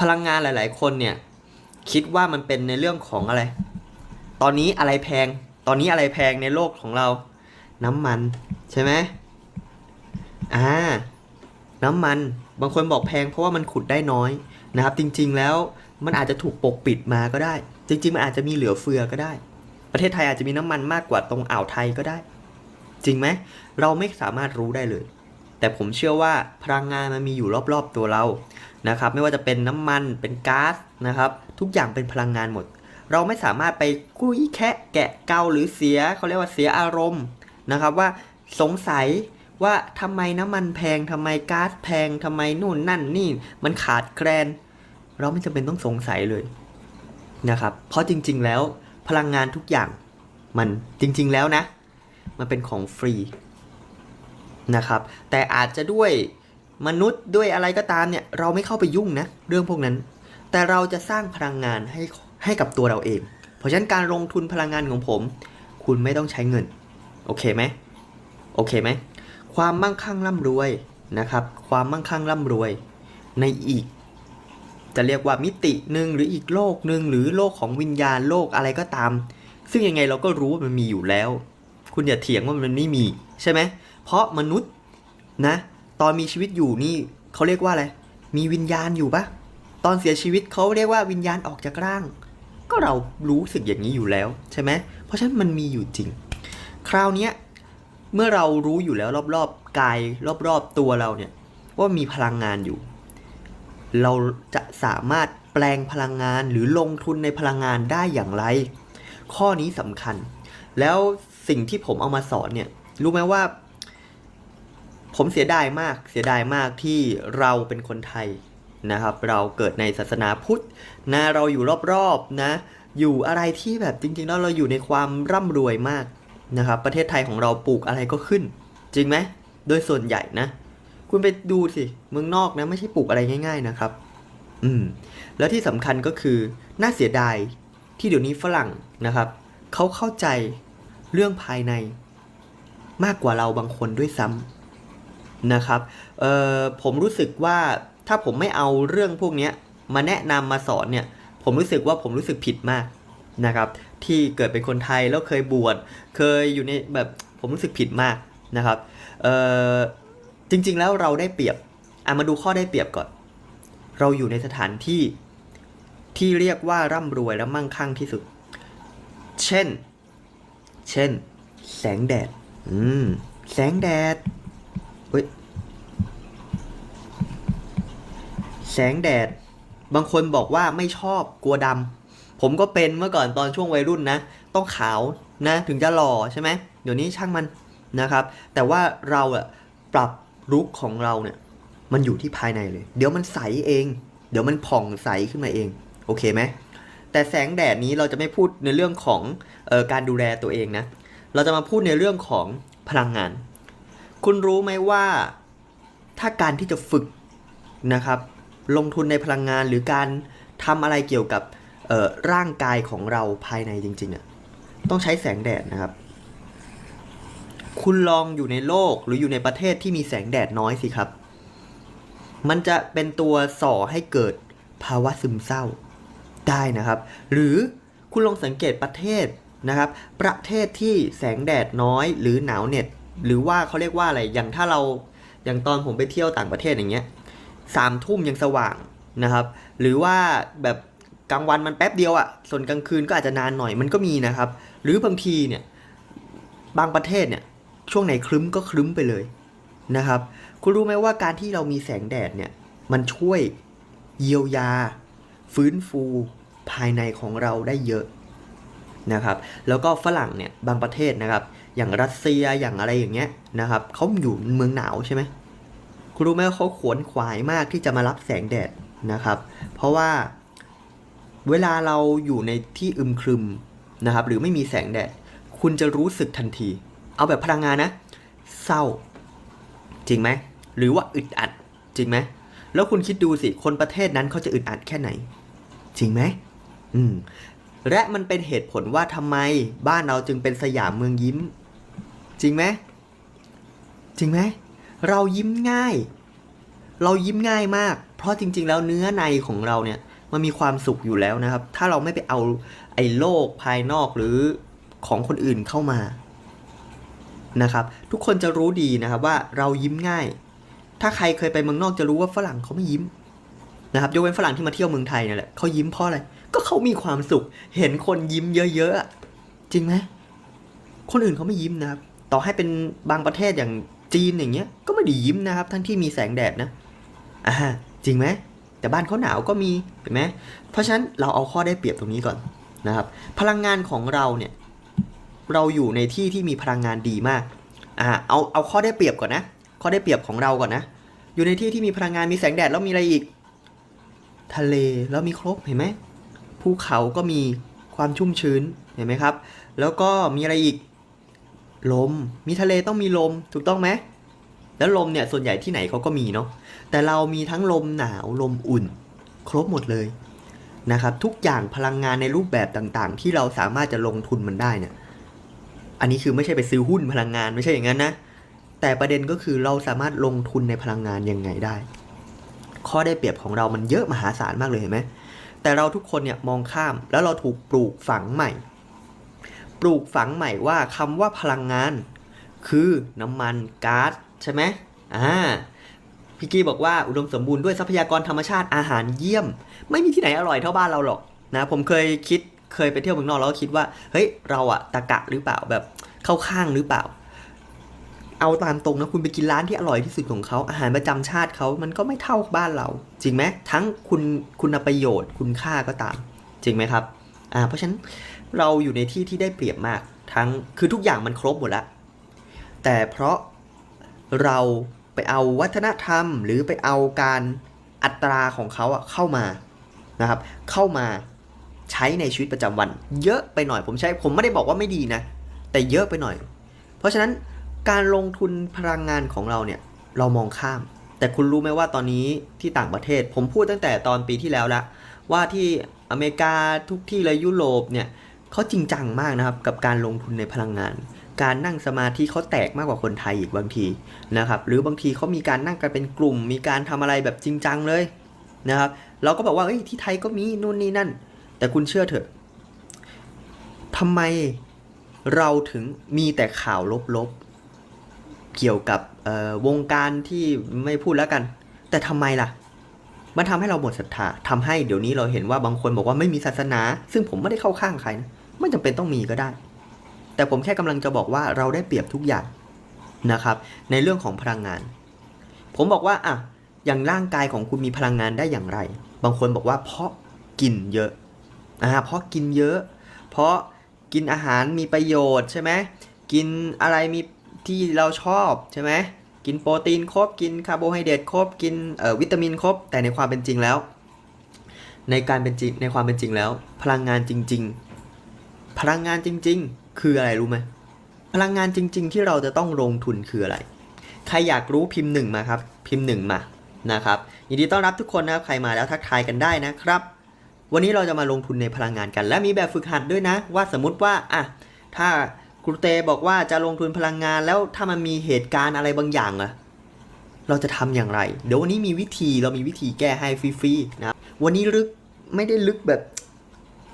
พลังงานหลาย ๆ คนเนี่ย คิดว่ามันเป็นในเรื่องของอะไร ตอนนี้อะไรแพง ตอนนี้อะไรแพงในโลกของเรา น้ำมันใช่ไหมอ่า น้ำมัน บางคนบอกแพงเพราะว่ามันขุดได้น้อยนะครับ จริง ๆ แล้วมันอาจจะถูกปกปิดมาก็ได้ จริง ๆ มันอาจจะมีเหลือเฟือก็ได้ ประเทศไทยอาจจะมีน้ำมันมากกว่าตรงอ่าวไทยก็ได้ จริงไหม เราไม่สามารถรู้ได้เลย แต่ผมเชื่อว่าพลังงานมันมีอยู่รอบๆตัวเรานะครับ ไม่ว่าจะเป็นน้ำมันเป็นก๊าซนะครับ ทุกอย่างเป็นพลังงานหมด เราไม่สามารถไปกุ้ยแคะแกะเกาหรือเสียเขาเรียกว่าเสียอารมณ์นะครับว่าสงสัยว่าทำไมน้ำมันแพงทำไมก๊าซแพงทำไมนู่นนั่นนี่มันขาดแคลน เราไม่จำเป็นต้องสงสัยเลยนะครับ เพราะจริง ๆ แล้วพลังงานทุกอย่างมันจริง ๆ แล้วนะ มันเป็นของฟรี นะครับ แต่อาจจะด้วยมนุษย์ด้วยอะไรก็ตามเนี่ยเราไม่เข้าไปยุ่งนะเรื่องพวกนั้น แต่เราจะสร้างพลังงานให้ให้กับตัวเราเอง เพราะฉะนั้นการลงทุนพลังงานของผม คุณไม่ต้องใช้เงิน โอเคไหมโอเคไหมความมั่งคั่งร่ำรวยนะครับ ความมั่งคั่งร่ำรวยในอีก จะเรียกว่ามิติหนึ่งหรืออีกโลกหนึ่งหรือโลกของวิญญาณโลกอะไรก็ตาม ซึ่งยังไงเราก็รู้ว่ามันมีอยู่แล้ว คุณอย่าเถียงว่ามันไม่มีใช่ไหม เพราะมนุษย์นะ ตอนมีชีวิตอยู่นี่เขาเรียกว่าอะไร มีวิญญาณอยู่ปะตอนเสียชีวิตเขาเรียกว่าวิญญาณออกจากร่าง ก็เรารู้สึกอย่างนี้อยู่แล้วใช่ไหมเพราะฉะนั้นมันมีอยู่จริง คราวนี้เมื่อเรารู้อยู่แล้วรอบๆกายรอบๆตัวเราเนี่ยว่ามีพลังงานอยู่ เราจะสามารถแปลงพลังงานหรือลงทุนในพลังงานได้อย่างไร ข้อนี้สำคัญ แล้วสิ่งที่ผมเอามาสอนเนี่ยรู้ไหมว่า ผมเสียดายมากเสียดายมากที่เราเป็นคนไทยนะครับ เราเกิดในศาสนาพุทธนะเราอยู่รอบๆนะ อยู่อะไรที่แบบจริงๆแล้วเราอยู่ในความร่ำรวยมากนะครับ ประเทศไทยของเราปลูกอะไรก็ขึ้น จริงไหมโดยส่วนใหญ่นะ คุณไปดูสิเมืองนอกนะไม่ใช่ปลูกอะไรง่าย ๆนะครับ อืมแล้วที่สำคัญก็คือน่าเสียดายที่เดี๋ยวนี้ฝรั่งนะครับเขาเข้าใจเรื่องภายในมากกว่าเราบางคนด้วยซ้ำ นะครับผมรู้สึกว่าถ้าผมไม่เอาเรื่องพวกนี้มาแนะนำมาสอนเนี่ยผมรู้สึกว่าผมรู้สึกผิดมากนะครับที่เกิดเป็นคนไทยแล้วเคยบวชเคยอยู่ในแบบผมรู้สึกผิดมากนะครับจริงๆแล้วเราได้เปรียบอะมาดูข้อได้เปรียบก่อน เราอยู่ในสถานที่ที่เรียกว่าร่ำรวยและมั่งคั่งที่สุด เช่น เช่น แสงแดด อืม แสงแดด เฮ้ย แสงแดด บางคนบอกว่าไม่ชอบกลัวดำ ผมก็เป็นเมื่อก่อนตอนช่วงวัยรุ่นนะ ต้องขาวนะ ถึงจะหล่อใช่ไหม เดี๋ยวนี้ช่างมันนะครับ แต่ว่าเราอะปรับลุคของเราเนี่ย มันอยู่ที่ภายในเลย เดี๋ยวมันใสเอง เดี๋ยวมันผ่องใสขึ้นมาเอง โอเคไหมแต่แสงแดดนี้เราจะไม่พูดในเรื่องของออการดูแลตัวเองนะ เราจะมาพูดในเรื่องของพลังงาน คุณรู้ไหมว่าถ้าการที่จะฝึกนะครับ ลงทุนในพลังงานหรือการทำอะไรเกี่ยวกับร่างกายของเราภายในจริงๆอะ่ะต้องใช้แสงแดดนะครับ คุณลองอยู่ในโลกหรืออยู่ในประเทศที่มีแสงแดดน้อยสิครับ มันจะเป็นตัวส่อให้เกิดภาวะซึมเศร้าได้นะครับ หรือคุณลองสังเกตประเทศนะครับ ประเทศที่แสงแดดน้อยหรือหนาวเหน็ด หรือว่าเขาเรียกว่าอะไรอย่างถ้าเราอย่างตอนผมไปเที่ยวต่างประเทศอย่างเงี้ยสามทุ่มยังสว่างนะครับ หรือว่าแบบกลางวันมันแป๊บเดียวอะ่ะส่วนกลางคืนก็อาจจะนานหน่อยมันก็มีนะครับ หรือบางทีเนี่ยบางประเทศเนี่ยช่วงไหนครึ้มก็ครึ้มไปเลยนะครับ คุณรู้ไหมว่าการที่เรามีแสงแดดเนี่ยมันช่วยเยียวยา ฟื้นฟูภายในของเราได้เยอะนะครับ แล้วก็ฝรั่งเนี่ยบางประเทศนะครับ อย่างรัสเซียอย่างอะไรอย่างเงี้ยนะครับเขาอยู่เมืองหนาวใช่ไหมคุณรู้ไหมว่าเขาขวนขวายมากที่จะมารับแสงแดดนะครับ เพราะว่าเวลาเราอยู่ในที่อึมครึมนะครับ หรือไม่มีแสงแดด คุณจะรู้สึกทันที เอาแบบพลังงานนะ เศร้า จริงไหม หรือว่าอึดอัด จริงไหม แล้วคุณคิดดูสิ คนประเทศนั้นเขาจะอึดอัดแค่ไหน จริงไหม อืม และมันเป็นเหตุผลว่าทำไมบ้านเราจึงเป็นสยามเมืองยิ้ม จริงไหมจริงไหมเรายิ้มง่าย เรายิ้มง่ายมาก เพราะจริง ๆ แล้วเนื้อในของเราเนี่ยมันมีความสุขอยู่แล้วนะครับ ถ้าเราไม่ไปเอาไอ้โลกภายนอกหรือของคนอื่นเข้ามานะครับ ทุกคนจะรู้ดีนะครับว่าเรายิ้มง่าย ถ้าใครเคยไปเมืองนอกจะรู้ว่าฝรั่งเขาไม่ยิ้มนะครับยกเว้นฝรั่งที่มาเที่ยวเมืองไทยนั่แหละเขายิ้มเพราะอะไรก็เขามีความสุข เห็นคนยิ้มเยอะๆจริงไหมคนอื่นเขาไม่ยิ้มนะครับ ต่อให้เป็นบางประเทศอย่างจีนอย่างเงี้ย ก็ไม่ได้ยิ้มนะครับ ทั้งที่มีแสงแดดนะอ่าจริงไหมแต่บ้านเขาหนาวก็มีเห็นไหมเพราะฉะนั้นเราเอาข้อได้เปรียบตรงนี้ก่อนนะครับ พลังงานของเราเนี่ยเราอยู่ในที่ที่มีพลังงานดีมากอ่าเอาเอาข้อได้เปรียบก่อนนะ ข้อได้เปรียบของเราก่อนนะ อยู่ในที่ที่มีพลังงานมีแสงแดดแล้วมีอะไรอีก ทะเลแล้วมีครบเห็นไหมภูเขาก็มีความชุ่มชื้นเห็นไหมครับ แล้วก็มีอะไรอีก ลม มีทะเลต้องมีลม ถูกต้องไหม แล้วลมเนี่ยส่วนใหญ่ที่ไหนเขาก็มีเนาะ แต่เรามีทั้งลมหนาวลมอุ่น ครบหมดเลยนะครับ ทุกอย่างพลังงานในรูปแบบต่างๆ ที่เราสามารถจะลงทุนมันได้เนี่ย อันนี้คือไม่ใช่ไปซื้อหุ้นพลังงานไม่ใช่อย่างนั้นนะ แต่ประเด็นก็คือเราสามารถลงทุนในพลังงานยังไงได้ ข้อได้เปรียบของเรามันเยอะมหาศาลมากเลยเห็นไหมแต่เราทุกคนเนี่ยมองข้ามแล้วเราถูกปลูกฝังใหม่ ปลูกฝังใหม่ว่าคำว่าพลังงาน คือน้ำมันก๊าซใช่ไหมอ่าพี่กี้บอกว่าอุดมสมบูรณ์ด้วยทรัพยากรธรรมชาติอาหารเยี่ยม ไม่มีที่ไหนอร่อยเท่าบ้านเราหรอกนะผมเคยคิดเคยไปเที่ยวเมืองนอกแล้วก็คิดว่าเฮ้ยเราอะตะกะหรือเปล่าแบบเข้าข้างหรือเปล่า เอาตามตรงนะคุณไปกินร้านที่อร่อยที่สุดของเขาอาหารประจำชาติเขามันก็ไม่เท่าบ้านเรา จริงไหมทั้งคุณคุณประโยชน์คุณค่าก็ตาม จริงไหมครับ อ่าเพราะฉะนั้นเราอยู่ในที่ที่ได้เปรียบมากทั้งคือทุกอย่างมันครบหมดแล้วแต่เพราะเราไปเอาวัฒนธรรม หรือไปเอาการอัตราของเขาอะเข้ามานะครับ เข้ามาใช้ในชีวิตประจำวัน เยอะไปหน่อยผมใช้ผมไม่ได้บอกว่าไม่ดีนะ แต่เยอะไปหน่อย เพราะฉะนั้นการลงทุนพลังงานของเราเนี่ยเรามองข้าม แต่คุณรู้ไหมว่าตอนนี้ที่ต่างประเทศ ผมพูดตั้งแต่ตอนปีที่แล้วละว่าที่ อเมริกาทุกที่เลยยุโรปเนี่ยเขาจริงจังมากนะครับกับการลงทุนในพลังงาน การนั่งสมาธิเขาแตกมากกว่าคนไทยอีกบางทีนะครับหรือบางทีเขามีการนั่งกันเป็นกลุ่ม มีการทำอะไรแบบจริงจังเลยนะครับเราก็บอกว่าเอ้ยที่ไทยก็มีนู่นนี่นั่น แต่คุณเชื่อเถอะทำไมเราถึงมีแต่ข่าวลบๆเกี่ยวกับวงการที่ไม่พูดแล้วกัน แต่ทำไมล่ะ มันทำให้เราหมดศรัทธาทำให้เดี๋ยวนี้เราเห็นว่าบางคนบอกว่าไม่มีศาสนา ซึ่งผมไม่ได้เข้าข้างใครนะไม่จำเป็นต้องมีก็ได้ แต่ผมแค่กำลังจะบอกว่าเราได้เปรียบทุกอย่างนะครับ ในเรื่องของพลังงาน ผมบอกว่าอะอย่างร่างกายของคุณมีพลังงานได้อย่างไร บางคนบอกว่าเพราะกินเยอะอ่าเพราะกินเยอะ เพราะกินอาหารมีประโยชน์ใช่ไหมกินอะไรมีที่เราชอบใช่ไหม กินโปรตีนครบกินคาร์โบไฮเดรตครบกินวิตามินครบ แต่ในความเป็นจริงแล้ว ในการเป็นจริงในความเป็นจริงแล้ว พลังงานจริง ๆ พลังงานจริง ๆ คืออะไรรู้ไหมพลังงานจริง ๆ ที่เราจะต้องลงทุนคืออะไร ใครอยากรู้พิมพ์หนึ่งมาครับ พิมพ์หนึ่งมานะครับยินดีต้อนรับทุกคนนะครับใครมาแล้วทักทายกันได้นะครับ วันนี้เราจะมาลงทุนในพลังงานกัน และมีแบบฝึกหัดด้วยนะ ว่าสมมติว่าอะถ้า ครูเตบอกว่าจะลงทุนพลังงานแล้วถ้ามันมีเหตุการณ์อะไรบางอย่างอะเราจะทำอย่างไร เดี๋ยววันนี้มีวิธีเรามีวิธีแก้ให้ฟรีๆนะวันนี้ลึกไม่ได้ลึกแบบ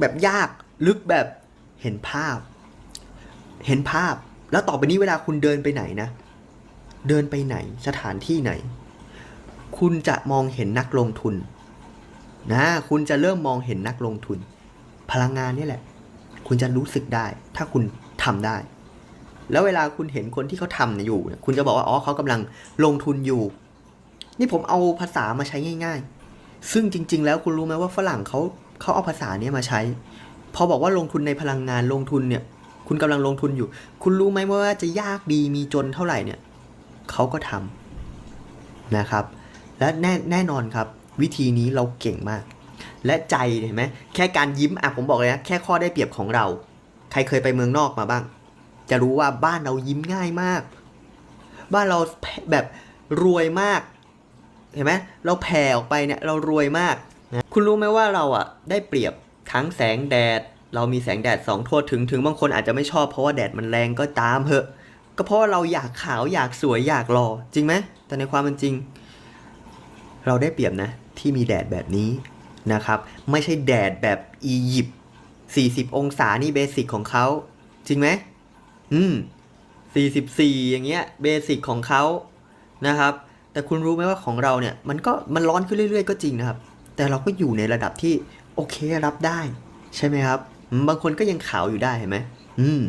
แบบยากลึกแบบเห็นภาพ เห็นภาพ แล้วต่อไปนี้เวลาคุณเดินไปไหนนะ เดินไปไหนสถานที่ไหน คุณจะมองเห็นนักลงทุนนะคุณจะเริ่มมองเห็นนักลงทุน พลังงานนี่แหละ คุณจะรู้สึกได้ ถ้าคุณ ทำได้ แล้วเวลาคุณเห็นคนที่เขาทำอยู่ คุณจะบอกว่าอ๋อเขากำลังลงทุนอยู่ นี่ผมเอาภาษามาใช้ง่าย ๆ ซึ่งจริง ๆ แล้วคุณรู้ไหมว่าฝรั่งเขาเขาเอาภาษาเนี้ยมาใช้ พอบอกว่าลงทุนในพลังงานลงทุนเนี่ย คุณกำลังลงทุนอยู่ คุณรู้ไหมว่าจะยากดีมีจนเท่าไหร่เนี่ยเขาก็ทำนะครับ และแน่แน่นอนครับ วิธีนี้เราเก่งมาก และใจเห็นไหมแค่การยิ้มอะผมบอกเลยนะแค่ข้อได้เปรียบของเรา ใครเคยไปเมืองนอกมาบ้าง จะรู้ว่าบ้านเรายิ้มง่ายมาก บ้านเราแบบรวยมาก เห็นไหมเราแผ่ออกไปเนี่ยเรารวยมากนะคุณรู้ไหมว่าเราอะได้เปรียบทั้งแสงแดด เรามีแสงแดดสองทั่วถึงถึงบางคนอาจจะไม่ชอบเพราะว่าแดดมันแรงก็ตามเหอะ ก็เพราะว่าเราอยากขาวอยากสวยอยากหล่อจริงไหมแต่ในความเป็นจริง เราได้เปรียบนะ ที่มีแดดแบบนี้นะครับ ไม่ใช่แดดแบบอียิปต์ 40 องศานี่เบสิกของเขาจริงไหมอืม 44 อย่างเงี้ยเบสิกของเขานะครับ แต่คุณรู้ไหมว่าของเราเนี่ย มันก็มันร้อนขึ้นเรื่อย ๆ ก็จริงนะครับ แต่เราก็อยู่ในระดับที่โอเครับได้ ใช่ไหมครับ บางคนก็ยังขาวอยู่ได้เห็นไหมอืม